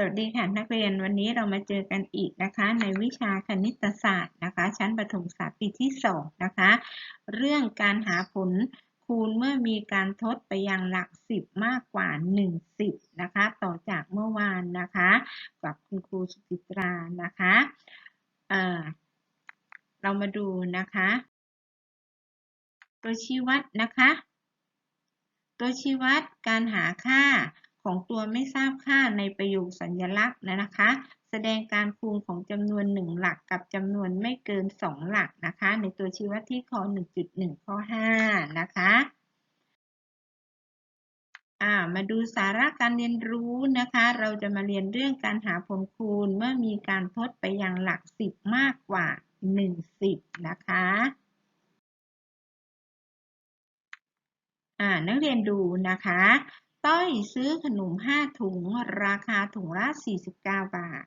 สวัสดีค่ะนักเรียนวันนี้เรามาเจอกันอีกนะคะ ในวิชาคณิตศาสตร์นะคะ ชั้นประถมศึกษาปีที่2นะคะ เรื่องการหาผลคูณเมื่อมีการทดไปยังหลักสิบมากกว่า1สิบนะคะ ต่อจากเมื่อวานนะคะ กับคุณครูสุจิตรานะคะเออเรามาดูนะคะ ตัวชี้วัดนะคะ ตัวชี้วัดการหาค่า ของตัวไม่ทราบค่าในประโยคสัญลักษณ์นะคะ แสดงการคูณของจำนวน 1 หลักกับจำนวนไม่เกิน 2 หลักนะคะ ในตัวชี้วัดที่ข้อ1.1 ข้อ 5 นะคะามาดูสาระการเรียนรู้นะคะ เราจะมาเรียนเรื่องการหาผลคูณเมื่อมีการทดไปยังหลัก 10 มากกว่า1 10นะคะอ่านักเรียนดูนะคะ ต้อยซื้อขนม 5 ถุง ราคาถุงละ 49 บาท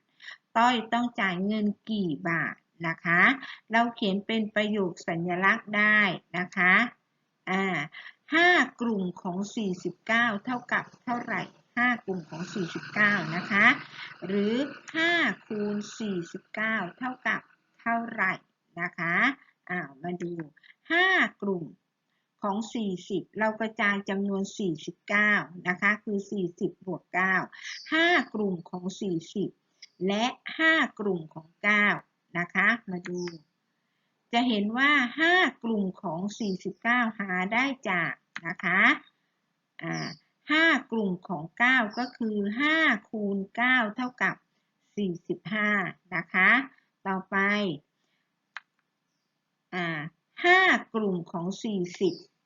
ต้อยต้องจ่ายเงินกี่บาทนะคะ เราเขียนเป็นประโยคสัญลักษณ์ได้นะคะอ่า5กลุ่มของ 49 เท่ากับเท่าไหร่ 5 กลุ่มของ 49 นะคะ หรือ 5 คูณ 49 เท่ากับเท่าไหร่นะคะอ้าวมาดู 40 เรากระจายจำนวน 49 นะคะ คือ 40 บวก 9 5 กลุ่มของ 40 และ 5 กลุ่มของ 9 นะคะ มาดู จะเห็นว่า 5 กลุ่มของ 49 หาได้จากนะคะอ่า5กลุ่มของ 9 ก็คือ 5 คูณ 9 เท่ากับ 45 นะคะ ต่อไปอ่า5กลุ่มของ 40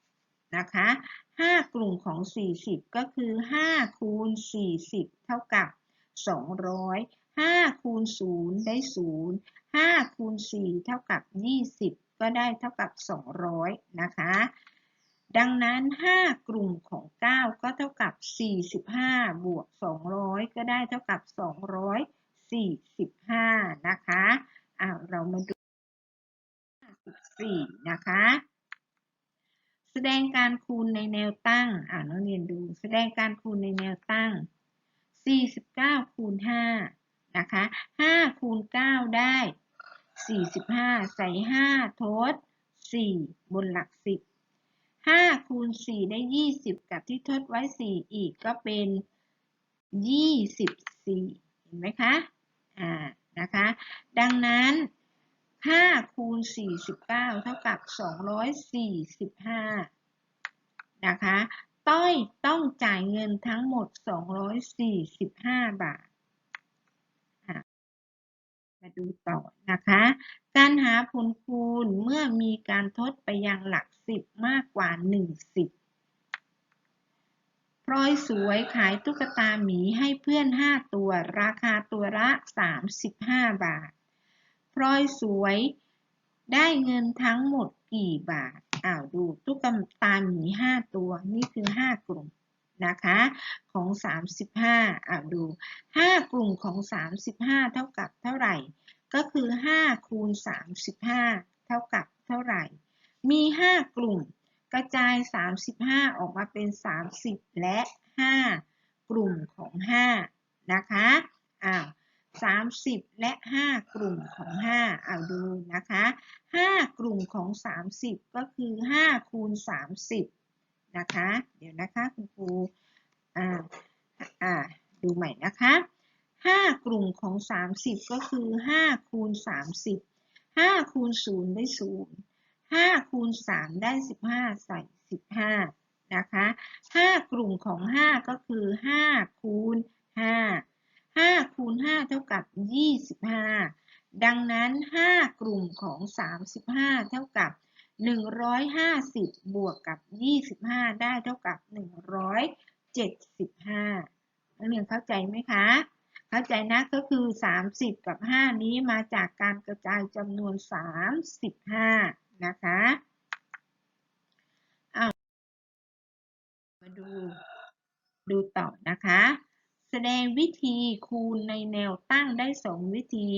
นะคะ 5 กลุ่มของ 40 ก็คือ 5 คูณ 40 เท่ากับ 200 5 คูณ 0 ได้ 0 5 คูณ 4 เท่ากับ 20 ก็ได้เท่ากับ 200 นะคะ ดังนั้น 5 กลุ่มของ 9 ก็เท่ากับ 45 บวก 200 ก็ได้เท่ากับ 245 นะคะอ่าเรามาดู54นะคะ แสดงการคูณในแนวตั้ง อ่านักเรียนดู แสดงการคูณในแนวตั้ง 49 คูณ 5 นะคะ 5 คูณ 9 ได้ 45 ใส่ 5 ทด 4 บนหลัก 10 5 คูณ 4 ได้ 20 กับที่ทดไว้ 4 อีกก็เป็น 24 เห็นไหมคะ อ่า นะคะ ดังนั้น 5คูณ49เท่ากับ245นะคะ ต้อยต้องจ่ายเงินทั้งหมด245บาท มาดูต่อนะคะ การหาผลคูณเมื่อมีการทดไปยังหลัก10มากกว่า1 10พลอยสวยขายตุ๊กตาหมีให้เพื่อน5ตัว ราคาตัวละ35บาท พลอยสวย ได้เงินทั้งหมดกี่บาทอ้าวดูตุ๊กตาหมี5ตัวนี่คือ5กลุ่มนะคะของ 35อ้าวดู 5 กลุ่มของ 35 เท่ากับเท่าไหร่ ก็คือ5คูณ35 เท่ากับเท่าไหร่ มี 5 กลุ่ม กระจาย 35 ออกมาเป็น 30 และ 5 กลุ่มของ 5 นะคะ 30 และ 5 กลุ่มของ 5 เอาดูนะคะ 5 กลุ่มของ 30 ก็คือ 5 คูณ 30 นะคะ เดี๋ยวนะคะคุณครูอ่าอ่าดูใหม่นะคะ 5 กลุ่มของ 30 ก็คือ 5 คูณ 30 5 คูณ 0 ได้ 0 5 คูณ 3 ได้ 15 ใส่ 15 นะคะ 5 กลุ่มของ 5 ก็คือ 5 คูณ 5 5คูณ5เท่ากับ 25 ดังนั้น 5 กลุ่มของ 35 เท่ากับ 150 บวกกับ 25 ได้เท่ากับ 175นักเรียนเข้าใจไหมคะ เข้าใจนะก็คือ 30 กับ 5 นี้มาจากการกระจายจำนวน 35 นะคะมาดูดูต่อนะคะ แสดงวิธีคูณในแนวตั้งได้ 2 วิธี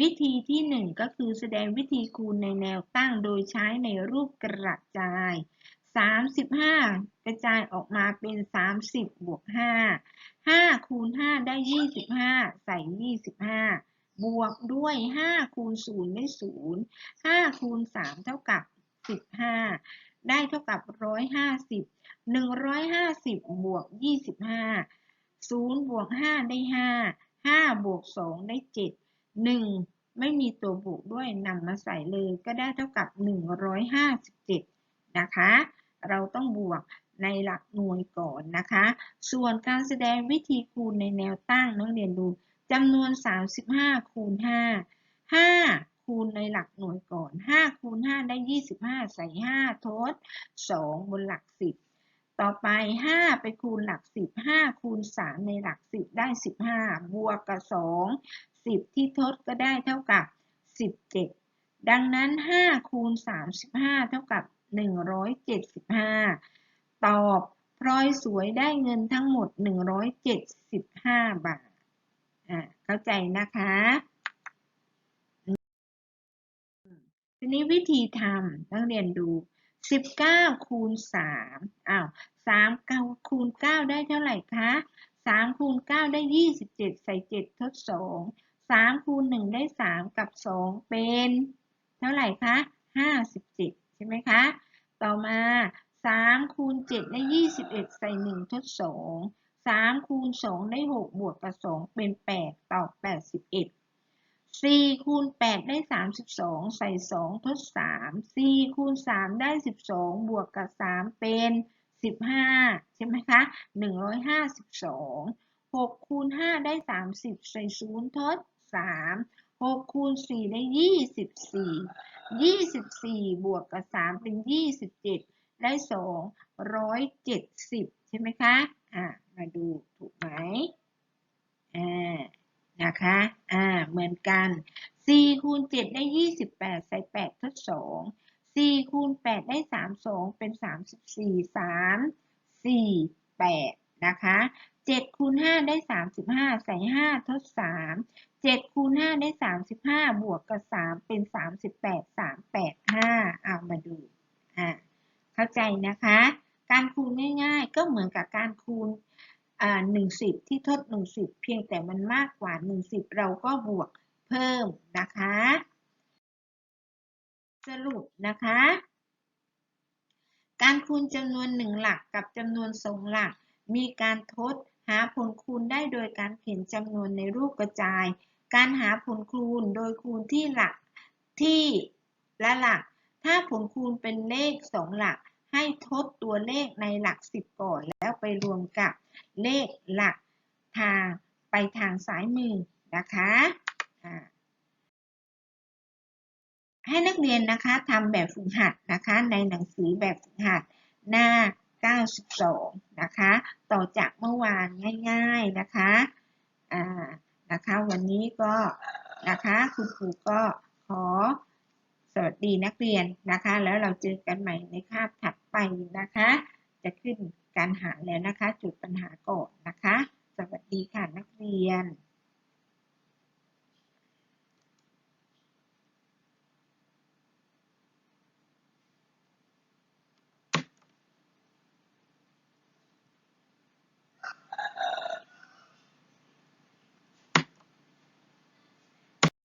วิธีที่ 1 ก็คือแสดงวิธีคูณในแนวตั้งโดยใช้ในรูปกระจาย 35 กระจายออกมาเป็น 30 บวก 5 5 คูณ 5 ได้ 25 ใส่ 25 บวกด้วย 5 คูณ 0 ได้ 0 5 คูณ 3 เท่ากับ 15 ได้เท่ากับ 150 150 บวก 25 0บวก5ได้ 5 5 บวก 2 ได้ 7 1 ไม่มีตัวบวกด้วยนำมาใส่เลยก็ได้เท่ากับ 157 นะคะ เราต้องบวกในหลักหน่วยก่อนนะคะ ส่วนการแสดงวิธีคูณในแนวตั้งนักเรียนดูจำนวน 35 คูณ 5 5 คูณในหลักหน่วยก่อน 5 คูณ 5 ได้ 25 ใส่ 5 ทด 2 บนหลัก 10 ต่อไป 5 ไปคูณหลัก 10 5 คูณ 3 ในหลัก 10 ได้ 15 บวกกับ 2 10 ที่ทดก็ได้เท่ากับ 17 ดังนั้น 5 คูณ 35 เท่ากับ 175 ตอบพลอยสวยได้เงินทั้งหมด 175 บาท อ่า เข้าใจนะคะ ทีนี้วิธีทำนักเรียนดู 19คูณ3อ้าว3คูณ9ได้เท่าไหร่คะ3คูณ9ได้27ใส่7ทด2 3คูณ1ได้3กับ2เป็นเท่าไหร่คะ57ใช่ไหมคะ ต่อมา3คูณ7ได้21ใส่1ทด2 3คูณ2ได้6บวกกับ2เป็น8ตอบ81 4คูณ8ได้ 32 ใส่ 2 ทด 3 4คูณ 3 ได้ 12 บวกกับ 3 เป็น 15 ใช่ไหมคะ 152 6คูณ 5 ได้ 30 ใส่ 0 ทด 3 6คูณ 4 ได้ 24 24 บวกกับ 3 เป็น 27 ได้270 ใช่ไหมคะ อ่า มาดูถูกไหม อ่า นะคะ อ่า เหมือนกัน 4 คูณ 7 ได้ 28 ใส่ 8 ทด 2 4 คูณ 8 ได้ 32 เป็น 34 3 4 8 นะคะ 7 คูณ 5 ได้ 35 ใส่ 5 ทด 3 7 คูณ 5 ได้ 35 บวกกับ 3 เป็น 38 3 8 5 เอามาดู อ่า เข้าใจนะคะ การคูณง่ายๆ ก็เหมือนกับการคูณ หนึ่งสิบที่ทดหนึ่งสิบเพียงแต่มันมากกว่าหนึ่งสิบเราก็บวกเพิ่มนะคะ สรุปนะคะ การคูณจำนวนหนึ่งหลักกับจำนวนสองหลัก มีการทดหาผลคูณได้โดยการเขียนจำนวนในรูปกระจาย การหาผลคูณโดยคูณที่หลักที่ละหลัก ถ้าผลคูณเป็นเลขสองหลัก ให้ทดตัวเลขในหลักสิบก่อน แล้วไปรวมกับเลขหลักทางไปทางซ้ายมือนะคะให้นักเรียนนะคะทำแบบฝึกหัดนะคะในหนังสือแบบฝึกหัดหน้า 92 นะคะ ต่อจากเมื่อวานง่าย ๆนะคะอ่านะคะวันนี้ก็นะคะคุณครูก็ขอ วัสดีนักเรียนนะคะ แล้วเราเจอกันใหม่ในคาบถัดไปนะคะ จะขึ้นการหาแล้วนะคะ จุดปัญหาก่อนนะคะ สวัสดีค่ะนักเรียน